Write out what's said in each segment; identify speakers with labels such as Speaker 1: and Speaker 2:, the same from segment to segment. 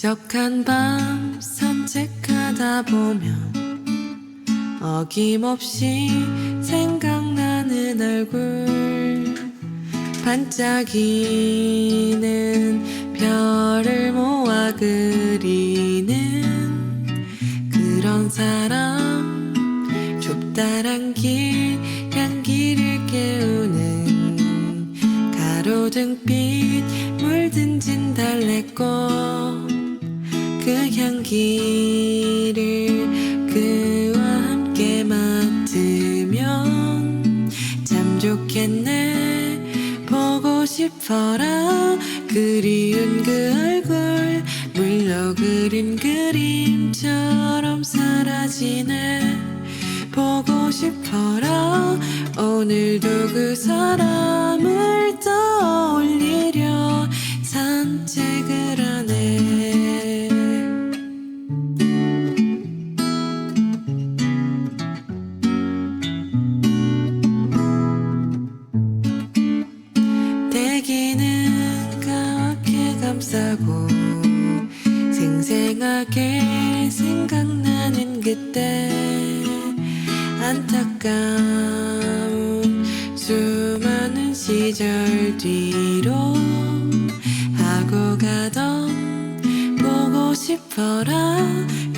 Speaker 1: 적한 밤 산책하다 보면 어김없이 생각나는 얼굴. 반짝이는 별을 모아 그리는 그런 사람. 좁다란 길 향기를 깨우는 가로등빛 물든 진달래꽃. 그 향기를 그와 함께 맡으면 참 좋겠네. 보고 싶어라. 그리운 그 얼굴 물로 그린 그림처럼 사라지네. 보고 싶어라. 오늘도 그 사람을 떠올리려 생생하게 생각나는 그때 안타까운 수많은 시절 뒤로 하고 가던 보고 싶어라.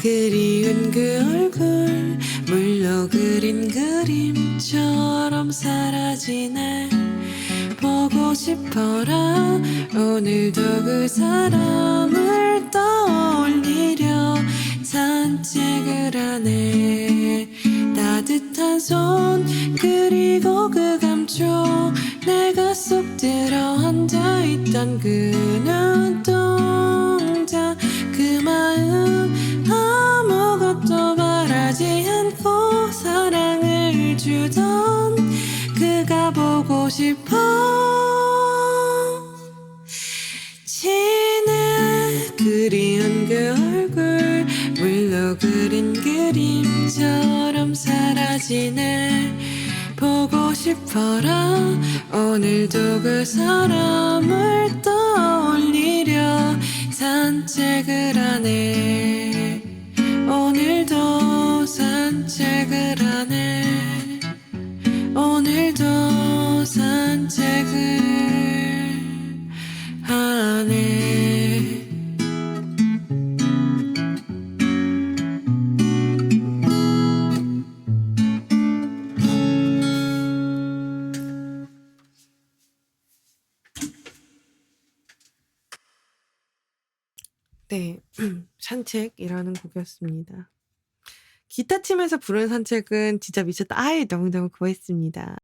Speaker 1: 그리운 그 얼굴 물로 그린 그림처럼 사라지네. 보고 싶어라. 오늘도 그 사람을 산책을 하네 따뜻한 손 그리고 그 감촉 내가 쏙 들어 앉아있던 그 눈동자. 그 마음 아무것도 바라지 않고 사랑을 주던 그가 보고 싶어 사라지네 보고 싶어라. 오늘도 그 사람을 떠올리려 산책을 하네 네, 산책이라는 곡이었습니다. 기타 치면서 부른 산책은 진짜 미쳤다. 아이, 너무너무 고했습니다.